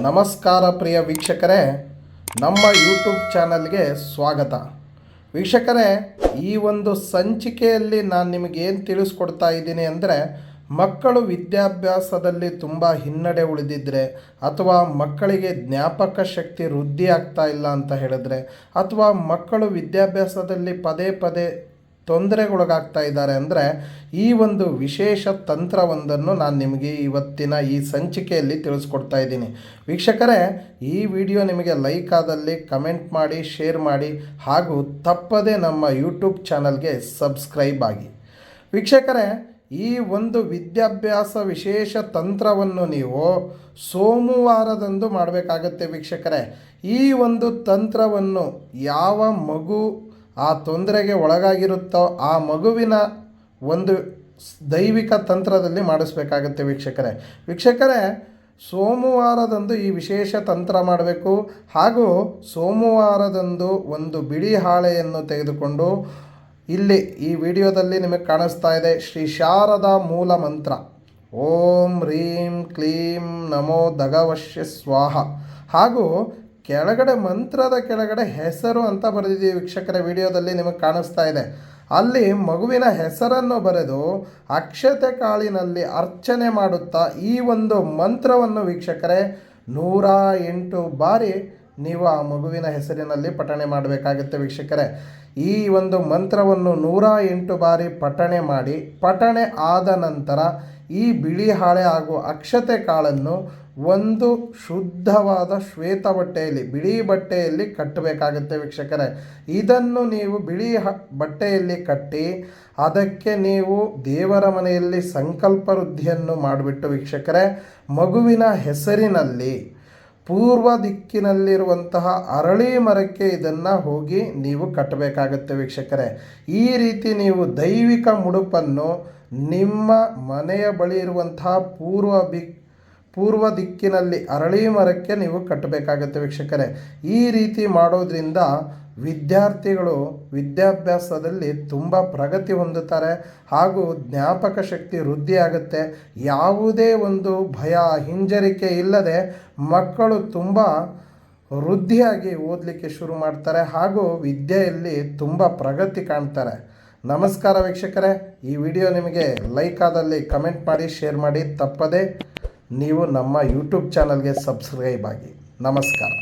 ನಮಸ್ಕಾರ ಪ್ರಿಯ ವೀಕ್ಷಕರೇ, ನಮ್ಮ ಯೂಟ್ಯೂಬ್ ಚಾನಲ್ಗೆ ಸ್ವಾಗತ. ವೀಕ್ಷಕರೇ, ಈ ಒಂದು ಸಂಚಿಕೆಯಲ್ಲಿ ನಾನು ನಿಮಗೆ ಏನು ತಿಳಿಸ್ಕೊಡ್ತಾ ಇದ್ದೀನಿ ಅಂದರೆ, ಮಕ್ಕಳು ವಿದ್ಯಾಭ್ಯಾಸದಲ್ಲಿ ತುಂಬ ಹಿನ್ನಡೆ ಉಳಿದಿದ್ದರೆ ಅಥವಾ ಮಕ್ಕಳಿಗೆ ಜ್ಞಾಪಕ ಶಕ್ತಿ ವೃದ್ಧಿ ಆಗ್ತಾ ಇಲ್ಲ ಅಂತ ಹೇಳಿದ್ರೆ, ಅಥವಾ ಮಕ್ಕಳು ವಿದ್ಯಾಭ್ಯಾಸದಲ್ಲಿ ಪದೇ ಪದೇ ತೊಂದರೆಗೊಳಗಾಗ್ತಾ ಇದ್ದಾರೆ ಅಂದರೆ ಈ ಒಂದು ವಿಶೇಷ ತಂತ್ರವೊಂದನ್ನು ನಾನು ನಿಮಗೆ ಇವತ್ತಿನ ಈ ಸಂಚಿಕೆಯಲ್ಲಿ ತಿಳಿಸ್ಕೊಡ್ತಾ ಇದ್ದೀನಿ. ವೀಕ್ಷಕರೇ, ಈ ವಿಡಿಯೋ ನಿಮಗೆ ಲೈಕ್ ಆದಲ್ಲಿ ಕಮೆಂಟ್ ಮಾಡಿ, ಶೇರ್ ಮಾಡಿ, ಹಾಗೂ ತಪ್ಪದೇ ನಮ್ಮ ಯೂಟ್ಯೂಬ್ ಚಾನಲ್ಗೆ ಸಬ್ಸ್ಕ್ರೈಬ್ ಆಗಿ. ವೀಕ್ಷಕರೇ, ಈ ಒಂದು ವಿದ್ಯಾಭ್ಯಾಸ ವಿಶೇಷ ತಂತ್ರವನ್ನು ನೀವು ಸೋಮವಾರದಂದು ಮಾಡಬೇಕಾಗತ್ತೆ ವೀಕ್ಷಕರೇ. ಈ ಒಂದು ತಂತ್ರವನ್ನು ಯಾವ ಮಗು ಆ ತೊಂದರೆಗೆ ಒಳಗಾಗಿರುತ್ತೋ ಆ ಮಗುವಿನ ಒಂದು ದೈವಿಕ ತಂತ್ರದಲ್ಲಿ ಮಾಡಿಸ್ಬೇಕಾಗತ್ತೆ ವೀಕ್ಷಕರೇ. ವೀಕ್ಷಕರೇ, ಸೋಮವಾರದಂದು ಈ ವಿಶೇಷ ತಂತ್ರ ಮಾಡಬೇಕು. ಹಾಗೂ ಸೋಮವಾರದಂದು ಒಂದು ಬಿಳಿ ಹಾಳೆಯನ್ನು ತೆಗೆದುಕೊಂಡು ಇಲ್ಲಿ ಈ ವಿಡಿಯೋದಲ್ಲಿ ನಿಮಗೆ ಕಾಣಿಸ್ತಾ ಇದೆ ಶ್ರೀ ಶಾರದಾ ಮೂಲ ಮಂತ್ರ. ಓಂ ರೀಂ ಕ್ಲೀಂ ನಮೋ ದಗವಶ್ಯ ಸ್ವಾಹ. ಹಾಗೂ ಕೆಳಗಡೆ ಮಂತ್ರದ ಕೆಳಗಡೆ ಹೆಸರು ಅಂತ ಬರೆದಿದ್ದೀವಿ ವೀಕ್ಷಕರ ವಿಡಿಯೋದಲ್ಲಿ ನಿಮಗೆ ಕಾಣಿಸ್ತಾ ಇದೆ. ಅಲ್ಲಿ ಮಗುವಿನ ಹೆಸರನ್ನು ಬರೆದು ಅಕ್ಷತೆ ಕಾಳಿನಲ್ಲಿ ಅರ್ಚನೆ ಮಾಡುತ್ತಾ ಈ ಒಂದು ಮಂತ್ರವನ್ನು ವೀಕ್ಷಕರೇ, ನೂರ ಎಂಟು ಬಾರಿ ನೀವು ಆ ಮಗುವಿನ ಹೆಸರಿನಲ್ಲಿ ಪಠಣೆ ಮಾಡಬೇಕಾಗುತ್ತೆ ವೀಕ್ಷಕರೇ. ಈ ಒಂದು ಮಂತ್ರವನ್ನು ನೂರ ಎಂಟು ಬಾರಿ ಪಠಣೆ ಮಾಡಿ, ಪಠಣೆ ಆದ ನಂತರ ಈ ಬಿಳಿ ಹಾಳೆ ಹಾಗೂ ಅಕ್ಷತೆ ಕಾಳನ್ನು ಒಂದು ಶುದ್ಧವಾದ ಶ್ವೇತ ಬಟ್ಟೆಯಲ್ಲಿ, ಬಿಳಿ ಬಟ್ಟೆಯಲ್ಲಿ ಕಟ್ಟಬೇಕಾಗುತ್ತೆ ವೀಕ್ಷಕರೇ. ಇದನ್ನು ನೀವು ಬಿಳಿ ಹ, ಬಟ್ಟೆಯಲ್ಲಿ ಕಟ್ಟಿ ಅದಕ್ಕೆ ನೀವು ದೇವರ ಮನೆಯಲ್ಲಿ ಸಂಕಲ್ಪ ವೃದ್ಧಿಯನ್ನು ಮಾಡಿಬಿಟ್ಟು ವೀಕ್ಷಕರೇ, ಮಗುವಿನ ಹೆಸರಿನಲ್ಲಿ, ಪೂರ್ವ ದಿಕ್ಕಿನಲ್ಲಿರುವಂತಹ ಅರಳಿ ಮರಕ್ಕೆ ಇದನ್ನು ಹೋಗಿ ನೀವು ಕಟ್ಟಬೇಕಾಗುತ್ತೆ ವೀಕ್ಷಕರೇ. ಈ ರೀತಿ ನೀವು ದೈವಿಕ ಮುಡುಪನ್ನು ನಿಮ್ಮ ಮನೆಯ ಬಳಿ ಇರುವಂತಹ ಪೂರ್ವ ಬಿಕ್ ಪೂರ್ವ ದಿಕ್ಕಿನಲ್ಲಿ ಅರಳಿ ಮರಕ್ಕೆ ನೀವು ಕಟ್ಟಬೇಕಾಗತ್ತೆ ವೀಕ್ಷಕರೇ. ಈ ರೀತಿ ಮಾಡೋದ್ರಿಂದ ವಿದ್ಯಾರ್ಥಿಗಳು ವಿದ್ಯಾಭ್ಯಾಸದಲ್ಲಿ ತುಂಬ ಪ್ರಗತಿ ಹೊಂದುತ್ತಾರೆ ಹಾಗೂ ಜ್ಞಾಪಕ ಶಕ್ತಿ ವೃದ್ಧಿಯಾಗುತ್ತೆ. ಯಾವುದೇ ಒಂದು ಭಯ, ಹಿಂಜರಿಕೆ ಇಲ್ಲದೆ ಮಕ್ಕಳು ತುಂಬ ವೃದ್ಧಿಯಾಗಿ ಓದಲಿಕ್ಕೆ ಶುರು ಮಾಡ್ತಾರೆ ಹಾಗೂ ವಿದ್ಯೆಯಲ್ಲಿ ತುಂಬ ಪ್ರಗತಿ ಕಾಣ್ತಾರೆ. ನಮಸ್ಕಾರ ವೀಕ್ಷಕರೇ. ಈ ವಿಡಿಯೋ ನಿಮಗೆ ಲೈಕ್ ಆದಲ್ಲಿ ಕಮೆಂಟ್ ಮಾಡಿ ಶೇರ್ ಮಾಡಿ, ತಪ್ಪದೆ ನೀವು ನಮ್ಮ ಯೂಟ್ಯೂಬ್ ಚಾನಲ್ಗೆ ಸಬ್ಸ್ಕ್ರೈಬ್ ಆಗಿ. ನಮಸ್ಕಾರ.